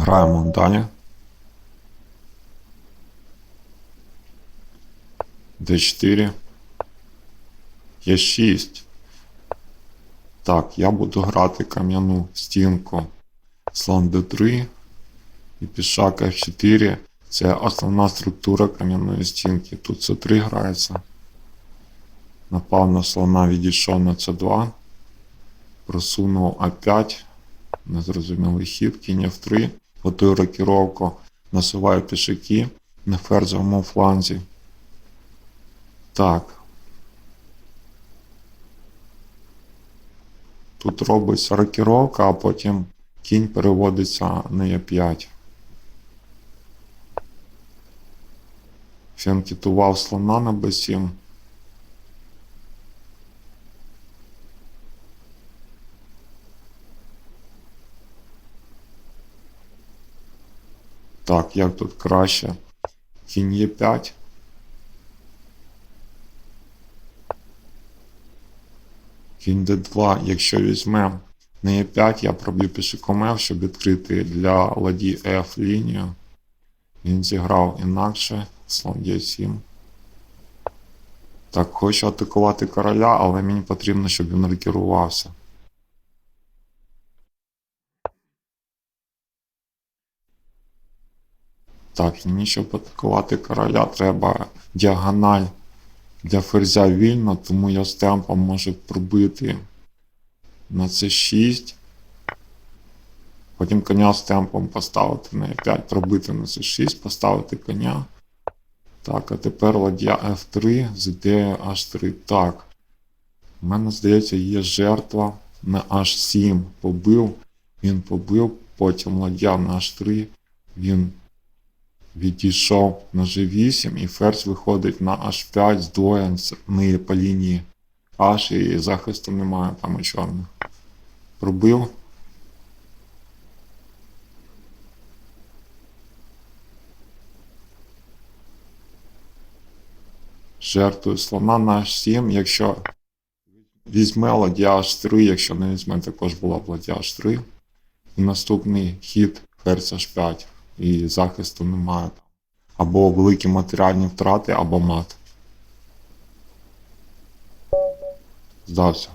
Граємо далі. Д4. Є 6. Так, я буду грати кам'яну стінку. Слон d3 і пішак f4. Це основна структура кам'яної стінки. Тут c3 грається. Напав на слона, відійшов на c2. Просунув a5. Незрозумілий хід, кінь f3. Готую рокіровку. Насуваю пішаки на ферзовому фланзі. Так. Тут робиться рокіровка, а потім кінь переводиться на Е5. Фінкетував слона на Б7. Так, як тут краще? Кінь Е5. Кінь d2, якщо візьмемо на e5, я проб'ю пішиком F, щоб відкрити для ладі F лінію. Він зіграв інакше, слон d7. Так, хочу атакувати короля, але мені потрібно, щоб він рекерувався. Так, і мені, щоб атакувати короля, треба діагональ для ферзя вільно, тому я з темпом можу пробити на c6. Потім коня з темпом поставити на e5, пробити на c6, поставити коня. Так, а тепер ладья F3 з ідеєю H3. Так. У мене, здається, є жертва на H7. Побив. Він побив, потім ладья на H3. Він відійшов на G8 і ферзь виходить на H5 здвоєний по лінії H і захисту немає там у чорних. Пробив. Жертвую слона на H7, якщо візьме ладья H3, якщо не візьме, також була б ладья H3. І наступний хід ферзь H5 і захисту немає. Або великі матеріальні втрати, або мат. Здався.